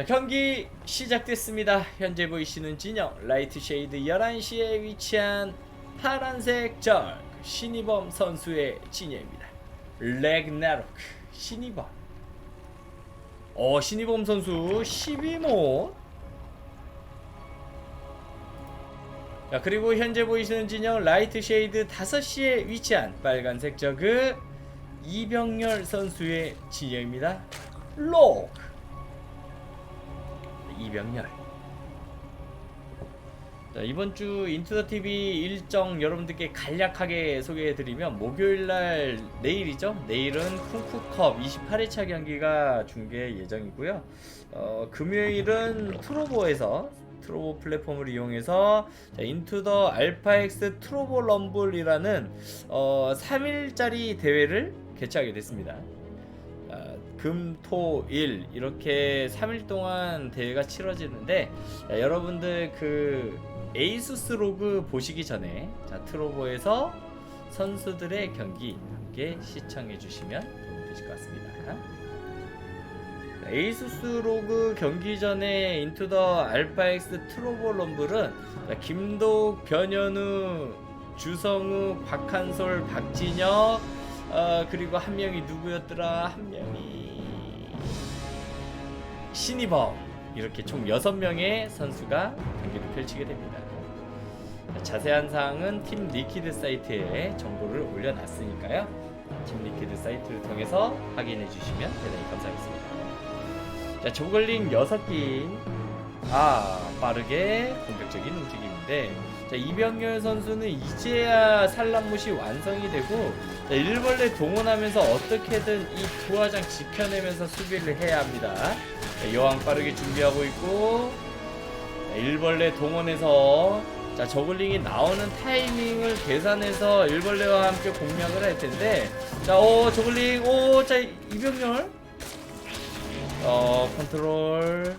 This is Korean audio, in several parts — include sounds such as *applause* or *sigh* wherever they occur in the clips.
자 경기 시작됐습니다. 현재 보이시는 진영 라이트 쉐이드 11시에 위치한 파란색 절 신이범 선수의 진영입니다. 렉나로크 신이범 어 신이범 선수 12모 자 그리고 현재 보이시는 진영 라이트 쉐이드 5시에 위치한 빨간색 저그 이병열 선수의 진영입니다. 록 이병렬. 자, 이번 주 인투더 TV 일정 여러분들께 간략하게 소개해드리면 목요일 날 내일이죠. 내일은 쿵쿠컵 28회차 경기가 중계 예정이고요. 어, 금요일은 트로보에서 트로보 플랫폼을 이용해서 자, 인투더 알파엑스 트로보 럼블이라는 어, 3일짜리 대회를 개최하게 됐습니다. 아, 금, 토, 일 이렇게 3일 동안 대회가 치러지는데 자, 여러분들 그 에이수스 로그 보시기 전에 자, 트로보에서 선수들의 경기 함께 시청해 주시면 도움이 되실 것 같습니다. 자, 에이수스 로그 경기 전에 인투 더 알파엑스 트로보 럼블은 자, 김독, 변현우, 주성우, 박한솔, 박진혁 어, 그리고 한 명이 누구였더라? 한 명이 신이범 이렇게 총 6명의 선수가 경기를 펼치게 됩니다. 자세한 사항은 팀 리퀴드 사이트에 정보를 올려놨으니까요. 팀 리퀴드 사이트를 통해서 확인해 주시면 대단히 감사하겠습니다. 자, 조글링 6기 아 빠르게 공격적인 움직임인데 자, 이병렬 선수는 이제야 산란못이 완성이 되고 자, 일벌레 동원하면서 어떻게든 이 부화장 지켜내면서 수비를 해야 합니다. 자, 여왕 빠르게 준비하고 있고 자, 일벌레 동원해서 자 저글링이 나오는 타이밍을 계산해서 일벌레와 함께 공략을 할 텐데 자오 저글링 오자 이병렬? 어 컨트롤.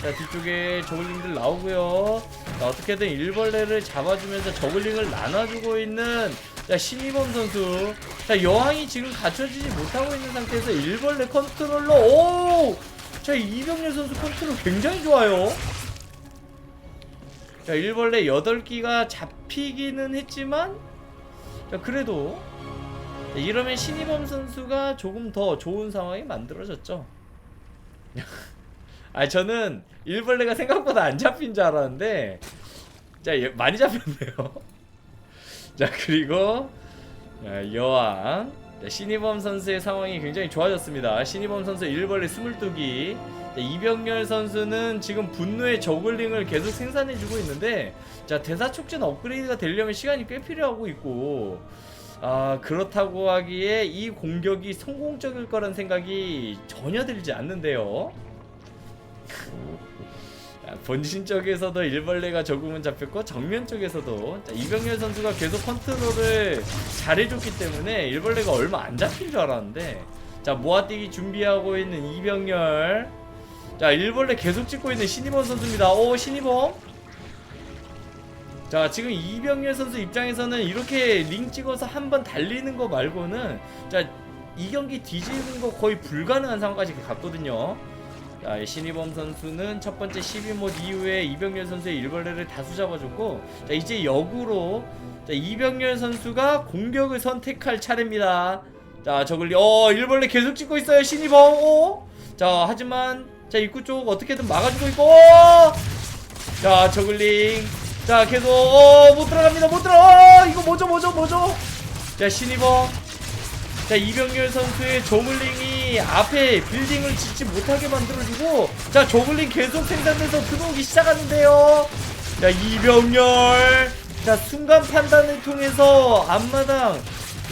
자 뒤쪽에 저글링들 나오고요. 자 어떻게든 일벌레를 잡아주면서 저글링을 나눠주고 있는 자 신이범 선수. 자 여왕이 지금 갖춰지지 못하고 있는 상태에서 일벌레 컨트롤로 오 자 이병렬 선수 컨트롤 굉장히 좋아요. 자 일벌레 8기가 잡히기는 했지만 자 그래도 자, 이러면 신이범 선수가 조금 더 좋은 상황이 만들어졌죠. *laughs* 아 저는 일벌레가 생각보다 안 잡힌 줄 알았는데 자 여- 많이 잡혔네요. *laughs* 자 그리고 자, 여왕 자, 신이범 선수의 상황이 굉장히 좋아졌습니다. 신이범 선수 일벌레 22기. 자, 이병렬 선수는 지금 분노의 저글링을 계속 생산해주고 있는데 자 대사 촉진 업그레이드가 되려면 시간이 꽤 필요하고 있고 아 그렇다고 하기에 이 공격이 성공적일 거란 생각이 전혀 들지 않는데요. 자, 본진 쪽에서도 일벌레가 조금은 잡혔고 정면 쪽에서도. 자, 이병렬 선수가 계속 컨트롤을 잘해줬기 때문에 일벌레가 얼마 안 잡힌 줄 알았는데. 자 모아뛰기 준비하고 있는 이병렬. 자 일벌레 계속 찍고 있는 신이범 선수입니다. 오 신이범. 자 지금 이병렬 선수 입장에서는 이렇게 링 찍어서 한 번 달리는 거 말고는 자 이 경기 뒤지는 거 거의 불가능한 상황까지 갔거든요 자, 이 신이범 선수는 첫 번째 12못 이후에 이병렬 선수의 일벌레를 다수 잡아줬고 자, 이제 역으로 자, 이병렬 선수가 공격을 선택할 차례입니다. 자, 저글리 어, 일벌레 계속 찍고 있어요. 신이범. 어? 자, 하지만 자, 입구 쪽 어떻게든 막아주고 있고. 어! 자, 저글링. 자, 계속 어, 못 들어갑니다. 못 들어. 어, 이거 뭐죠? 뭐죠? 뭐죠? 자, 신이범. 자 이병렬 선수의 조글링이 앞에 빌딩을 짓지 못하게 만들어주고 자 조글링 계속 생산돼서 들어오기 시작하는데요. 자 이병렬. 자 순간 판단을 통해서 앞마당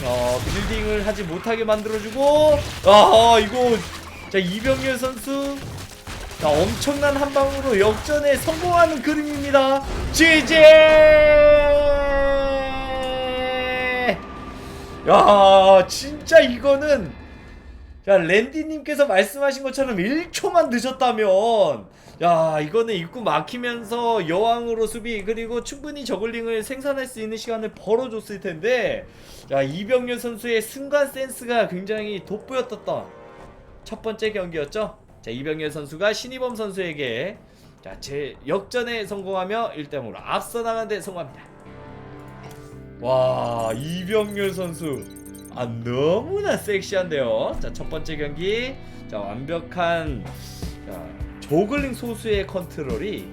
어 빌딩을 하지 못하게 만들어주고 아 이거 자 이병렬 선수 자 엄청난 한 방으로 역전에 성공하는 그림입니다. 지 야 진짜 이거는 야 랜디님께서 말씀하신 것처럼 1초만 늦었다면 야 이거는 입구 막히면서 여왕으로 수비 그리고 충분히 저글링을 생산할 수 있는 시간을 벌어줬을 텐데 야 이병렬 선수의 순간 센스가 굉장히 돋보였던 첫 번째 경기였죠 자 이병렬 선수가 신이범 선수에게 자제 역전에 성공하며 1대0으로 앞서 나가는데 성공합니다. 와 이병렬 선수 아 너무나 섹시한데요. 자 첫 번째 경기 자 완벽한 자, 조글링 소수의 컨트롤이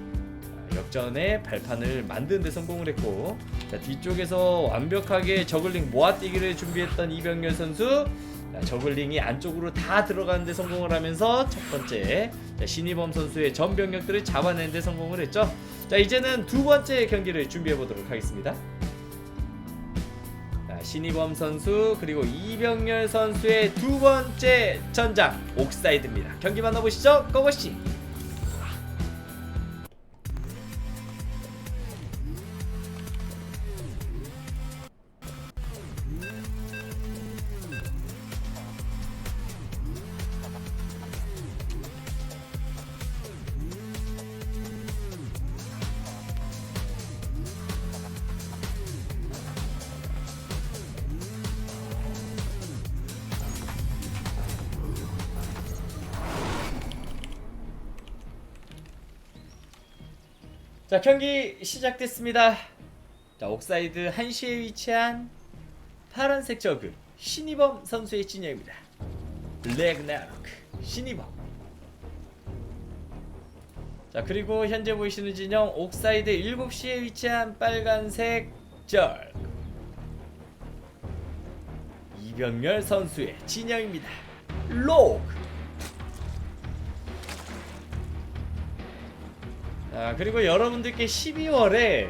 자, 역전의 발판을 만드는 데 성공을 했고 자 뒤쪽에서 완벽하게 저글링 모아뛰기를 준비했던 이병렬 선수 자, 저글링이 안쪽으로 다 들어가는데 성공을 하면서 첫 번째 자, 신이범 선수의 전 병력들을 잡아내는데 성공을 했죠. 자 이제는 두 번째 경기를 준비해 보도록 하겠습니다. 자, 신이범 선수 그리고 이병렬 선수의 두 번째 전장 옥사이드입니다. 경기 만나보시죠. 고고씨. 자 경기 시작됐습니다. 자 옥사이드 1시에 위치한 파란색 저그 신이범 선수의 진영입니다. 블랙나록 신이범. 자 그리고 현재 보이시는 진영 옥사이드 7시에 위치한 빨간색 절 이병렬 선수의 진영입니다. 로그. 아 그리고 여러분들께 12월에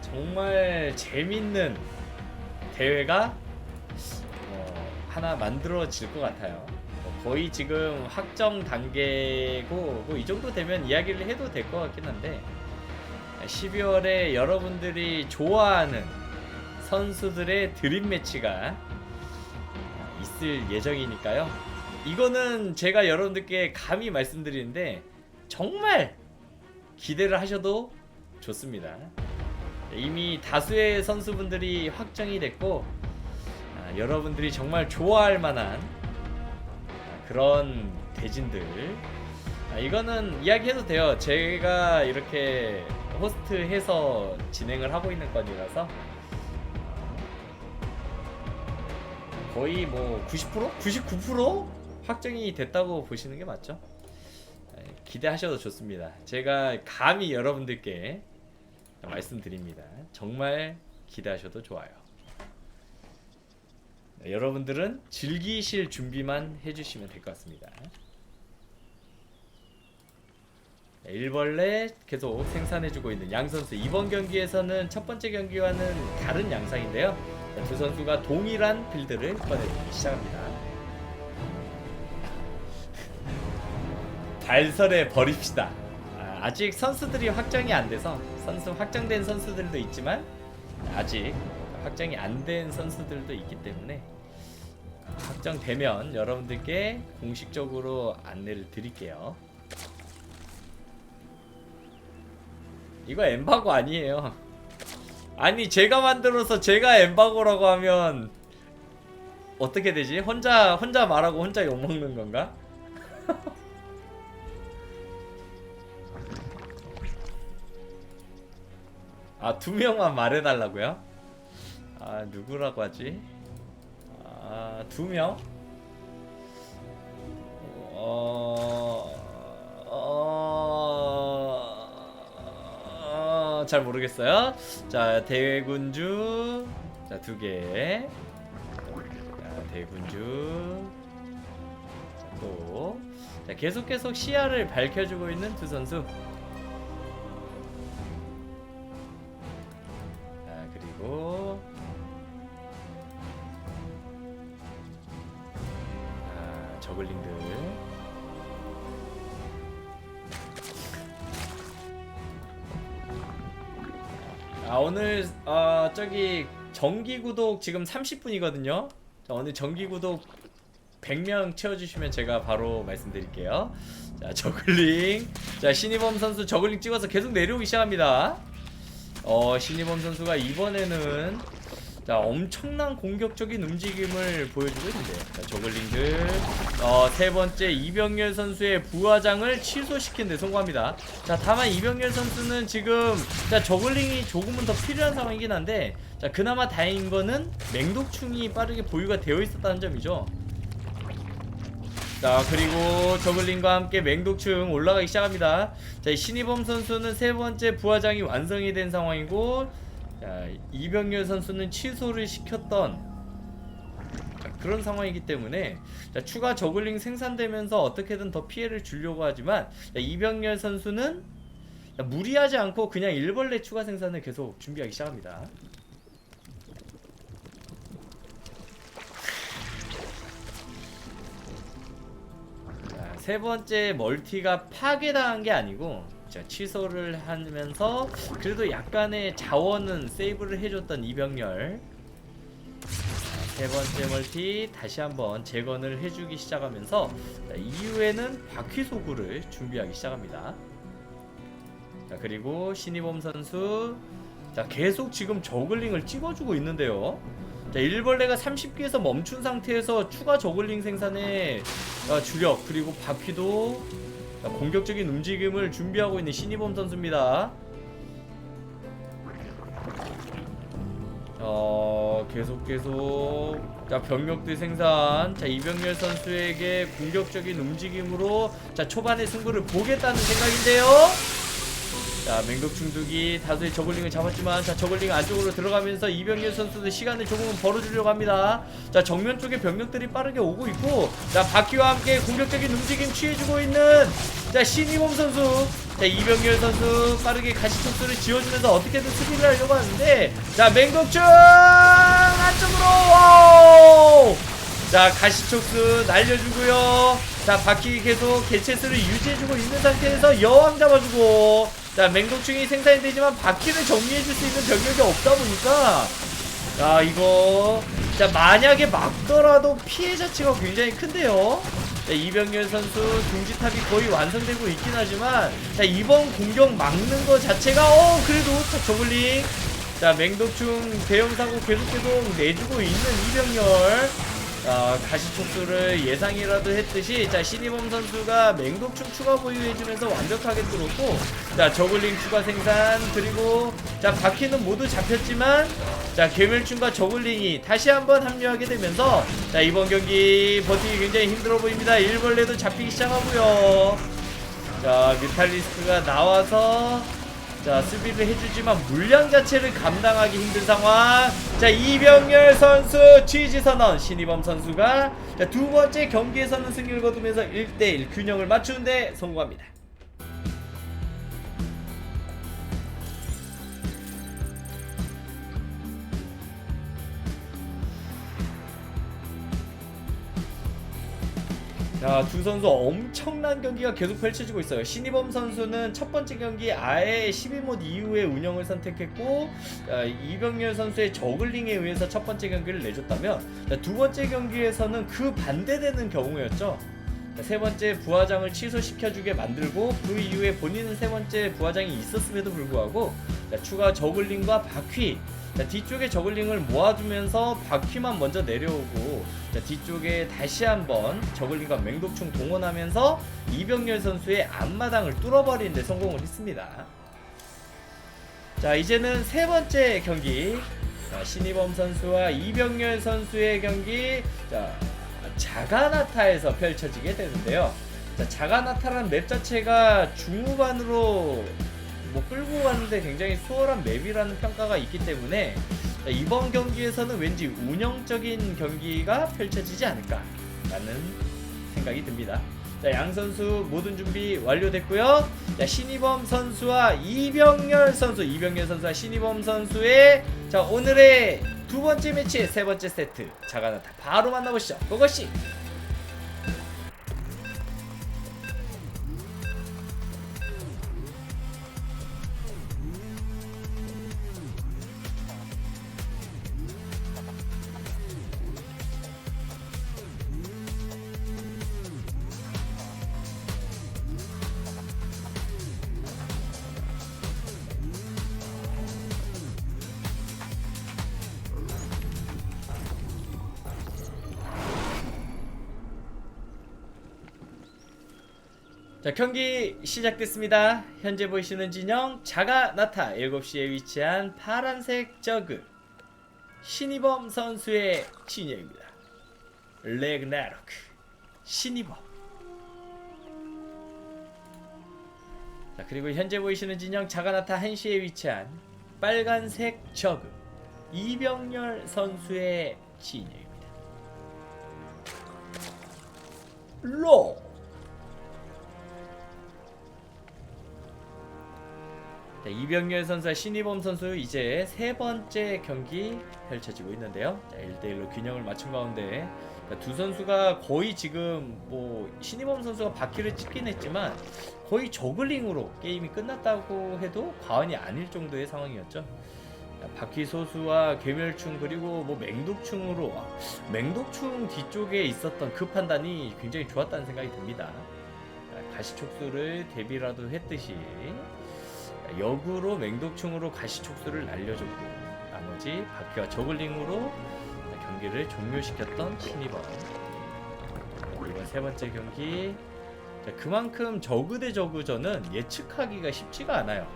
정말 재밌는 대회가 어, 하나 만들어질 것 같아요. 어, 거의 지금 확정 단계고 뭐 이 정도 되면 이야기를 해도 될 것 같긴 한데 12월에 여러분들이 좋아하는 선수들의 드림 매치가 있을 예정이니까요. 이거는 제가 여러분들께 감히 말씀드리는데 정말 기대를 하셔도 좋습니다. 이미 다수의 선수분들이 확정이 됐고 아, 여러분들이 정말 좋아할 만한 아, 그런 대진들 아, 이거는 이야기해도 돼요. 제가 이렇게 호스트해서 진행을 하고 있는 건이라서 거의 뭐 90%? 99% 확정이 됐다고 보시는 게 맞죠? 기대하셔도 좋습니다. 제가 감히 여러분들께 말씀드립니다. 정말 기대하셔도 좋아요. 네, 여러분들은 즐기실 준비만 해주시면 될 것 같습니다. 네, 일벌레 계속 생산해주고 있는 양 선수 이번 경기에서는 첫 번째 경기와는 다른 양상인데요. 자, 두 선수가 동일한 빌드를 꺼내기 시작합니다. 발설해 버립시다. 아, 아직 선수들이 확정이 안 돼서 선수 확정된 선수들도 있지만 아직 확정이 안 된 선수들도 있기 때문에 확정되면 여러분들께 공식적으로 안내를 드릴게요. 이거 엠바고 아니에요. 아니 제가 만들어서 제가 엠바고라고 하면 어떻게 되지? 혼자 혼자 말하고 혼자 욕 먹는 건가? *laughs* 아, 두 명만 말해달라고요? 아, 누구라고 하지? 아, 두 명? 어, 어, 어, 잘 모르겠어요. 자, 대군주. 자, 두 개. 자, 대군주. 또. 자, 계속 계속 시야를 밝혀주고 있는 두 선수. 오늘 아 저기 정기 구독 지금 30분이거든요. 자 오늘 정기 구독 100명 채워주시면 제가 바로 말씀드릴게요. 자 저글링. 자 신이범 선수 저글링 찍어서 계속 내려오기 시작합니다. 어 신이범 선수가 이번에는 자 엄청난 공격적인 움직임을 보여주고 있는데요. 자, 저글링들 어, 세 번째 이병렬 선수의 부하장을 취소시킨 데 성공합니다. 자 다만 이병렬 선수는 지금 자 저글링이 조금은 더 필요한 상황이긴 한데 자 그나마 다행인 거는 맹독충이 빠르게 보유가 되어 있었다는 점이죠. 자 그리고 저글링과 함께 맹독충 올라가기 시작합니다. 자 신이범 선수는 세 번째 부하장이 완성이 된 상황이고 자, 이병렬 선수는 취소를 시켰던 자, 그런 상황이기 때문에 자, 추가 저글링 생산되면서 어떻게든 더 피해를 주려고 하지만 자, 이병렬 선수는 자, 무리하지 않고 그냥 일벌레 추가 생산을 계속 준비하기 시작합니다. 자, 세 번째 멀티가 파괴당한 게 아니고 자, 취소를 하면서 그래도 약간의 자원은 세이브를 해줬던 이병렬 자, 세 번째 멀티 다시 한번 재건을 해주기 시작하면서 자, 이후에는 바퀴 소구를 준비하기 시작합니다. 자 그리고 신이범 선수 자 계속 지금 저글링을 찍어주고 있는데요. 자 일벌레가 30개에서 멈춘 상태에서 추가 저글링 생산에 어, 주력 그리고 바퀴도 자, 공격적인 움직임을 준비하고 있는 신이범 선수입니다. 어 계속 계속 자 병력들 생산 자 이병렬 선수에게 공격적인 움직임으로 자 초반의 승부를 보겠다는 생각인데요. 자 맹독충두기 다수의 저글링을 잡았지만 자 저글링 안쪽으로 들어가면서 이병렬 선수도 시간을 조금은 벌어주려고 합니다. 자 정면 쪽에 병력들이 빠르게 오고 있고 자 바퀴와 함께 공격적인 움직임 취해주고 있는 자 신이범 선수. 자 이병렬 선수 빠르게 가시촉수를 지어주면서 어떻게든 수비를 하려고 하는데 자 맹독충 안쪽으로 자 가시촉수 날려주고요. 자 바퀴 계속 개체수를 유지해주고 있는 상태에서 여왕 잡아주고 자 맹독충이 생산이 되지만 바퀴를 정리해줄 수 있는 병력이 없다 보니까. 자 이거. 자 만약에 막더라도 피해 자체가 굉장히 큰데요? 자, 이병렬 선수 둥지탑이 거의 완성되고 있긴 하지만 자 이번 공격 막는 거 자체가 어 그래도 자 저글링. 자 맹독충 대형 사고 계속 계속 내주고 있는 이병렬 자 가시 촉수를 예상이라도 했듯이 자 신이범 선수가 맹독충 추가 보유해주면서 완벽하게 뚫었고 자 저글링 추가 생산 그리고 자 바퀴는 모두 잡혔지만 자 괴멸충과 저글링이 다시 한번 합류하게 되면서 자 이번 경기 버티기 굉장히 힘들어 보입니다. 일벌레도 잡히기 시작하고요. 자 뮤탈리스크가 나와서 자 수비를 해주지만 물량 자체를 감당하기 힘든 상황 자 이병렬 선수 취지 선언 신이범 선수가 자, 두 번째 경기에서는 승리를 거두면서 1대1 균형을 맞추는데 성공합니다 자, 두 선수 엄청난 경기가 계속 펼쳐지고 있어요. 신이범 선수는 첫 번째 경기 아예 12 mod 이후에 운영을 선택했고, 자, 이병렬 선수의 저글링에 의해서 첫 번째 경기를 내줬다면, 자, 두 번째 경기에서는 그 반대되는 경우였죠. 자, 세 번째 부하장을 취소시켜주게 만들고, 그 이후에 본인은 세 번째 부하장이 있었음에도 불구하고, 자, 추가 저글링과 바퀴, 자, 뒤쪽에 저글링을 모아두면서 바퀴만 먼저 내려오고 자, 뒤쪽에 다시 한번 저글링과 맹독충 동원하면서 이병렬 선수의 앞마당을 뚫어버리는 데 성공을 했습니다. 자 이제는 세 번째 경기 자, 신이범 선수와 이병렬 선수의 경기 자, 자가나타에서 펼쳐지게 되는데요. 자, 자가나타라는 맵 자체가 중후반으로 뭐 끌고 가는데 굉장히 수월한 맵이라는 평가가 있기 때문에 자, 이번 경기에서는 왠지 운영적인 경기가 펼쳐지지 않을까라는 생각이 듭니다. 자, 양 선수 모든 준비 완료됐고요. 자, 신이범 선수와 이병렬 선수, 이병렬 선수와 신이범 선수의 자, 오늘의 두 번째 매치 세 번째 세트 자가나타 바로 만나보시죠. 그것이 경기 시작됐습니다. 현재 보이시는 진영 자가나타 7시에 위치한 파란색 저그 신이범 선수의 진영입니다. 레그나로크 신이범 자 그리고 현재 보이시는 진영 자가나타 1시에 위치한 빨간색 저그 이병렬 선수의 진영입니다. 로 자, 이병렬 선수와 신이범 선수 이제 세 번째 경기 펼쳐지고 있는데요. 자, 1대1로 균형을 맞춘 가운데 자, 두 선수가 거의 지금 뭐 신이범 선수가 바퀴를 찍긴 했지만 거의 저글링으로 게임이 끝났다고 해도 과언이 아닐 정도의 상황이었죠. 자, 바퀴 소수와 괴멸충 그리고 뭐 맹독충으로 아, 맹독충 뒤쪽에 있었던 그 판단이 굉장히 좋았다는 생각이 듭니다. 자, 가시촉수를 대비라도 했듯이 역으로 맹독충으로 가시촉수를 날려줬고 나머지 바퀴와 저글링으로 경기를 종료시켰던 신이번 이번 세 번째 경기. 자, 그만큼 저그 대 저그전은 예측하기가 쉽지가 않아요.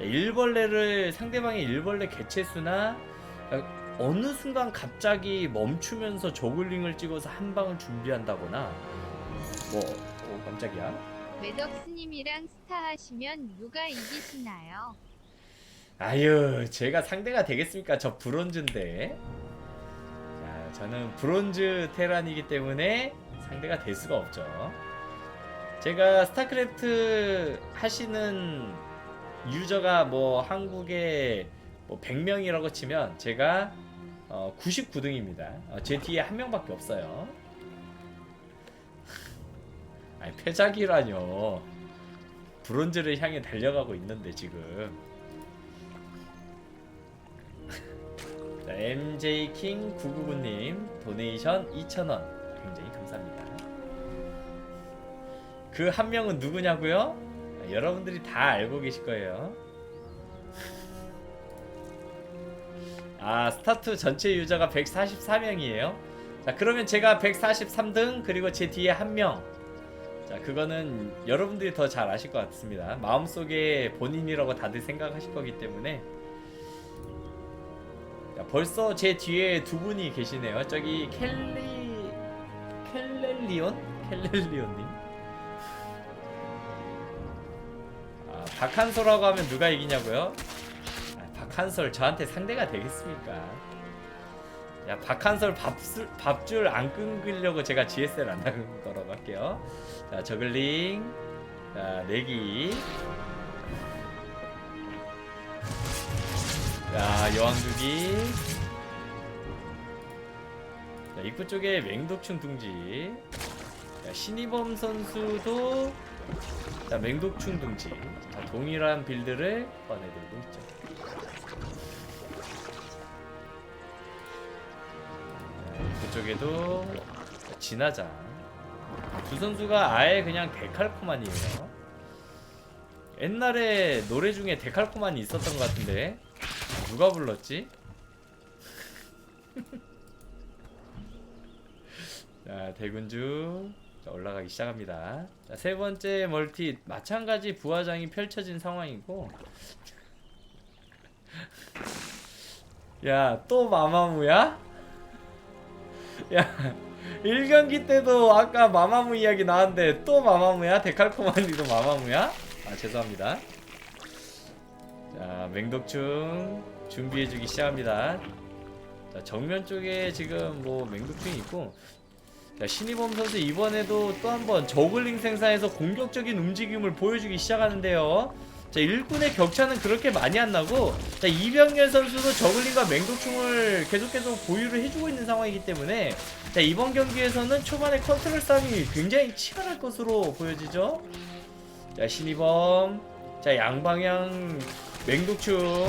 일벌레를 상대방의 일벌레 개체수나 어, 어느 순간 갑자기 멈추면서 저글링을 찍어서 한 방을 준비한다거나 뭐 오, 깜짝이야 매덕스님이랑 스타 하시면 누가 이기시나요? 아유, 제가 상대가 되겠습니까? 저 브론즈인데. 자, 저는 브론즈 테란이기 때문에 상대가 될 수가 없죠. 제가 스타크래프트 하시는 유저가 뭐 한국에 뭐 100명이라고 치면 제가 어 99등입니다. 어, 제 뒤에 한 명밖에 없어요. 아니 패작이라뇨. 브론즈를 향해 달려가고 있는데 지금. 자, MJ킹 999님 도네이션 2,000원 굉장히 감사합니다. 그 한 명은 누구냐고요? 아, 여러분들이 다 알고 계실 거예요. 아 스타트 전체 유저가 144명이에요. 자 그러면 제가 143등 그리고 제 뒤에 한 명. 자 그거는 여러분들이 더 잘 아실 것 같습니다. 마음속에 본인이라고 다들 생각하실 거기 때문에 야, 벌써 제 뒤에 두 분이 계시네요. 저기 켈리 켈렐리온 켈렐리온님. 아, 박한솔라고 하면 누가 이기냐고요? 아, 박한솔 저한테 상대가 되겠습니까? 야 박한솔 밥술, 밥줄 안 끊기려고 제가 GSL 안 나간 거라고 할게요. 자 저글링, 자 내기, 자 여왕두기, 자 입구 쪽에 맹독충 둥지, 자, 신이범 선수도 자 맹독충 둥지, 자 동일한 빌드를 꺼내들고 있죠. 그쪽에도 진하장. 두 선수가 아예 그냥 데칼코만이에요. 옛날에 노래 중에 데칼코만이 있었던 것 같은데. 누가 불렀지? *laughs* 자 대군주. 자, 올라가기 시작합니다. 자, 세 번째 멀티. 마찬가지 부화장이 펼쳐진 상황이고. *laughs* 야 또 마마무야? 야 1경기 때도 아까 마마무 이야기 나왔는데 또 마마무야? 데칼코마니도 마마무야? 아 죄송합니다 자 맹독충 준비해주기 시작합니다 자 정면 쪽에 지금 뭐 맹독충이 있고 자 신이범 선수 이번에도 또 한번 저글링 생산에서 공격적인 움직임을 보여주기 시작하는데요 자 일꾼의 격차는 그렇게 많이 안 나고 자 이병렬 선수도 저글링과 맹독충을 계속 계속 보유를 해주고 있는 상황이기 때문에 자 이번 경기에서는 초반에 컨트롤 싸움이 굉장히 치열할 것으로 보여지죠? 자 신이범. 자 양방향 맹독충.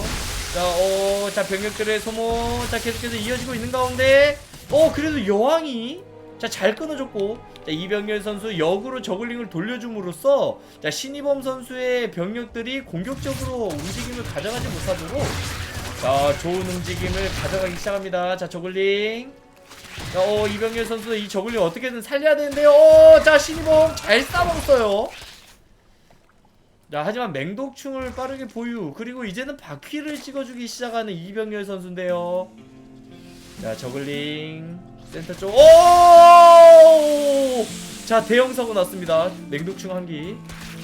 자 어 자 병력들의 소모. 자 계속해서 이어지고 있는 가운데 어 그래도 여왕이 자 잘 끊어줬고 자 이병렬 선수 역으로 저글링을 돌려줌으로써 자 신이범 선수의 병력들이 공격적으로 움직임을 가져가지 못하도록 자 좋은 움직임을 가져가기 시작합니다 자 저글링 자, 어 이병렬 선수 이 저글링 어떻게든 살려야 되는데요 어, 자 신이범 잘 싸먹었어요 자, 하지만 맹독충을 빠르게 보유. 그리고 이제는 바퀴를 찍어주기 시작하는 이병렬 선수인데요. 자, 저글링 센터 쪽. 오! 자, 대형 사고 났습니다. 맹독충 한 기.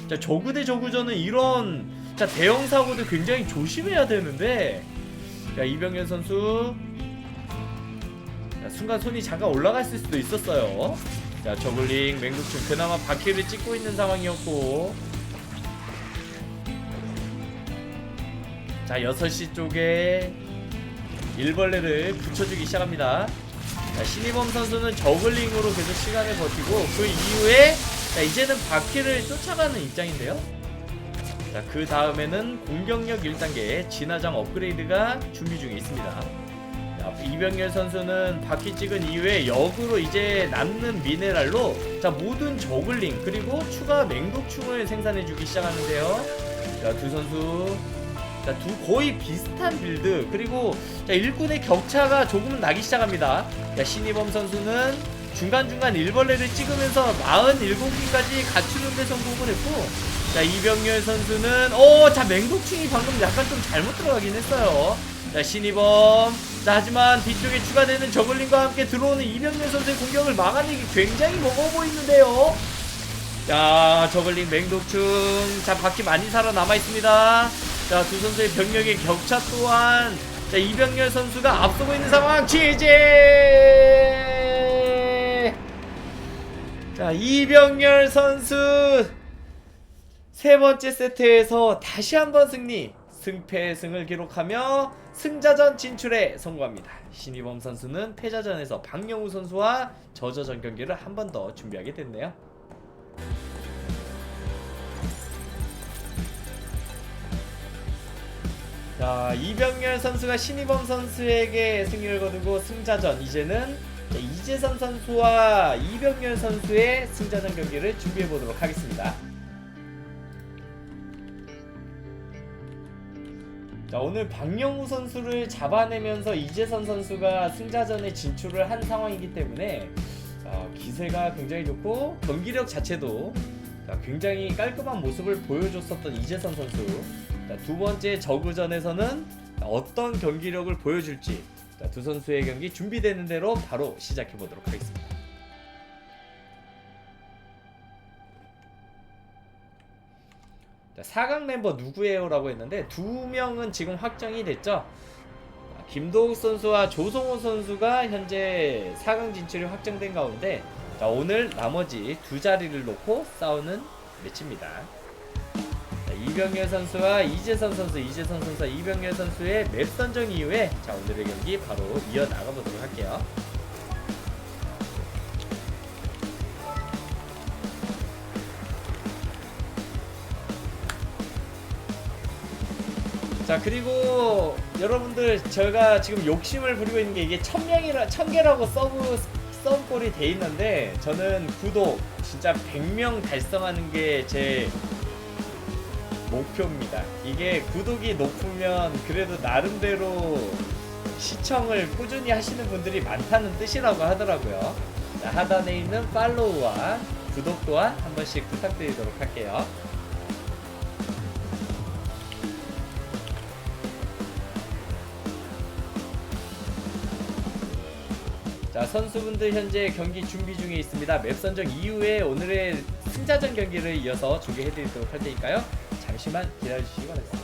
자, 저구 대 저구전은 이런 자 대형 사고도 굉장히 조심해야 되는데. 자, 이병렬 선수. 자, 순간 손이 잠깐 올라갔을 수도 있었어요. 자, 저글링 맹독충 그나마 바퀴를 찍고 있는 상황이었고. 자 6시 쪽에 일벌레를 붙여주기 시작합니다 자, 신이범 선수는 저글링으로 계속 시간을 버티고 그 이후에 자, 이제는 바퀴를 쫓아가는 입장인데요. 자, 그 다음에는 공격력 1단계 진화장 업그레이드가 준비 중에 있습니다. 자, 이병렬 선수는 바퀴 찍은 이후에 역으로 이제 남는 미네랄로 자 모든 저글링 그리고 추가 맹독충을 생산해주기 시작하는데요. 자 두 선수 자, 두 거의 비슷한 빌드 그리고 자, 일꾼의 격차가 조금은 나기 시작합니다. 자, 신이범 선수는 중간중간 일벌레를 찍으면서 47기까지 갖추는 데 성공을 했고 자, 이병렬 선수는 어, 자, 맹독충이 방금 약간 좀 잘못 들어가긴 했어요. 자, 신이범 자, 하지만 뒤쪽에 추가되는 저글링과 함께 들어오는 이병렬 선수의 공격을 막아내기 굉장히 버거워 보이는데요. 자, 저글링 맹독충 자, 바퀴 많이 살아남아 있습니다. 자, 두 선수의 병력의 격차 또한 자, 이병렬 선수가 앞서고 있는 상황 취재! 자, 이병렬 선수 세 번째 세트에서 다시 한번 승리, 승패 승을 기록하며 승자전 진출에 성공합니다. 신이범 선수는 패자전에서 박영우 선수와 저저전 경기를 한 번 더 준비하게 됐네요. 자 이병렬 선수가 신이범 선수에게 승리를 거두고 승자전 이제는 자, 이재선 선수와 이병렬 선수의 승자전 경기를 준비해 보도록 하겠습니다. 자 오늘 박영우 선수를 잡아내면서 이재선 선수가 승자전에 진출을 한 상황이기 때문에 자, 기세가 굉장히 좋고 경기력 자체도 자, 굉장히 깔끔한 모습을 보여줬었던 이재선 선수 자, 두 번째 저그전에서는 어떤 경기력을 보여줄지 자, 두 선수의 경기 준비되는 대로 바로 시작해 보도록 하겠습니다. 자, 4강 멤버 누구예요?라고 했는데 두 명은 지금 확정이 됐죠. 자, 김도욱 선수와 조성호 선수가 현재 4강 진출이 확정된 가운데 자, 오늘 나머지 두 자리를 놓고 싸우는 매치입니다. 자, 이병렬 선수와 이재선 선수, 이재선 선수와 이병렬 선수의 맵 선정 이후에 자 오늘의 경기 바로 이어 나가 보도록 할게요. 자 그리고 여러분들 제가 지금 욕심을 부리고 있는 게 이게 천 명이라 천 개라고 서브 썸골이 돼 있는데 저는 구독 진짜 100명 달성하는 게제 목표입니다. 이게 구독이 높으면 그래도 나름대로 시청을 꾸준히 하시는 분들이 많다는 뜻이라고 하더라고요. 자, 하단에 있는 팔로우와 구독 또한 한 번씩 부탁드리도록 할게요. 자 선수분들 현재 경기 준비 중에 있습니다. 맵 선정 이후에 오늘의 승자전 경기를 이어서 중계해드리도록 할 테니까요. 잠시만 기다려주시기 바랍니다.